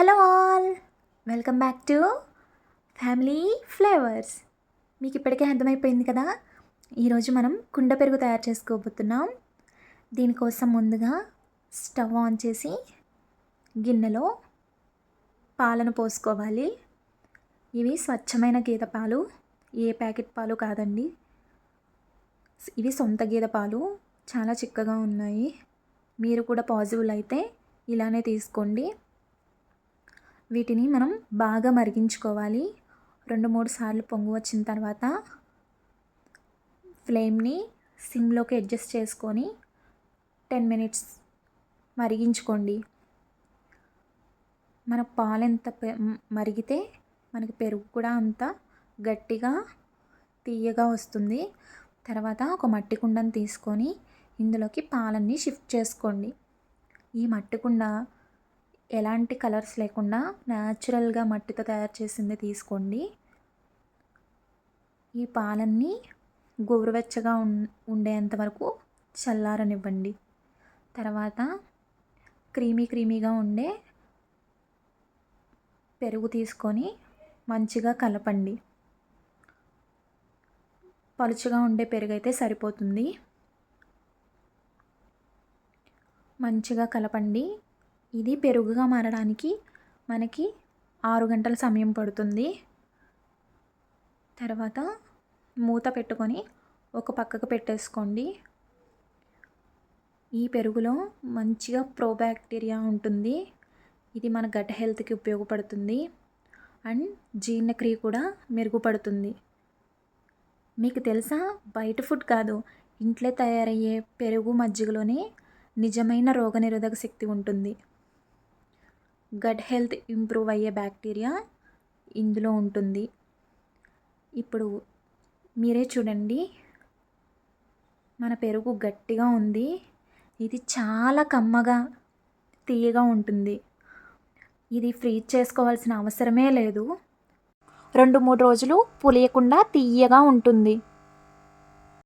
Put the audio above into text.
Hello all. Welcome back to family flavours. మీకు ఇప్పటికే అర్థమైపోయింది కదా? ఈరోజు మనం కుండ పెరుగు తయారు చేసుకోబోతున్నాం. దీనికోసం ముందుగా స్టవ్ ఆన్ చేసి గిన్నెలో పాలను పోసుకోవాలి. ఇవి స్వచ్ఛమైన గేదె పాలు. ఏ ప్యాకెట్ పాలు కాదండి. ఇవి సొంత గేదె పాలు. చాలా చిక్కగా ఉన్నాయి. మీరు కూడా పాజిబుల్ అయితే ఇలానే తీసుకోండి. వీటిని మనం బాగా మరిగించుకోవాలి. రెండు మూడు సార్లు పొంగు వచ్చిన తర్వాత ఫ్లేమ్ని సిమ్లోకి అడ్జస్ట్ చేసుకొని టెన్ మినిట్స్ మరిగించుకోండి. మన పాలు ఎంత పె- మరిగితే మనకి పెరుగు కూడా అంత గట్టిగా తీయగా వస్తుంది. తర్వాత ఒక మట్టి కుండను తీసుకొని ఇందులోకి పాలన్నీ షిఫ్ట్ చేసుకోండి. ఈ మట్టి కుండ ఎలాంటి కలర్స్ లేకుండా న్యాచురల్గా మట్టితో తయారు చేసింది తీసుకోండి. ఈ పాలన్నీ గోరువెచ్చగా ఉం ఉండేంత వరకు చల్లారనివ్వండి. తర్వాత క్రీమీ క్రీమీగా ఉండే పెరుగు తీసుకొని మంచిగా కలపండి. పలుచగా ఉండే పెరుగు అయితే సరిపోతుంది. మంచిగా కలపండి. ఇది పెరుగుగా మారడానికి మనకి ఆరు గంటల సమయం పడుతుంది. తర్వాత మూత పెట్టుకొని ఒక పక్కకు పెట్టేసుకోండి. ఈ పెరుగులో మంచిగా ప్రోబ్యాక్టీరియా ఉంటుంది. ఇది మన గట్ హెల్త్కి ఉపయోగపడుతుంది. అండ్ జీర్ణక్రియ కూడా మెరుగుపడుతుంది. మీకు తెలుసా? బయట ఫుడ్ కాదు. ఇంట్లో తయారయ్యే పెరుగు మజ్జిగలోనే నిజమైన రోగనిరోధక శక్తి ఉంటుంది. గట్ హెల్త్ ఇంప్రూవ్ అయ్యే బ్యాక్టీరియా ఇందులో ఉంటుంది. ఇప్పుడు మీరే చూడండి. మన పెరుగు గట్టిగా ఉంది. ఇది చాలా కమ్మగా తీయగా ఉంటుంది. ఇది ఫ్రీజ్ చేసుకోవాల్సిన అవసరమే లేదు. రెండు మూడు రోజులు పులియకుండా తీయగా ఉంటుంది.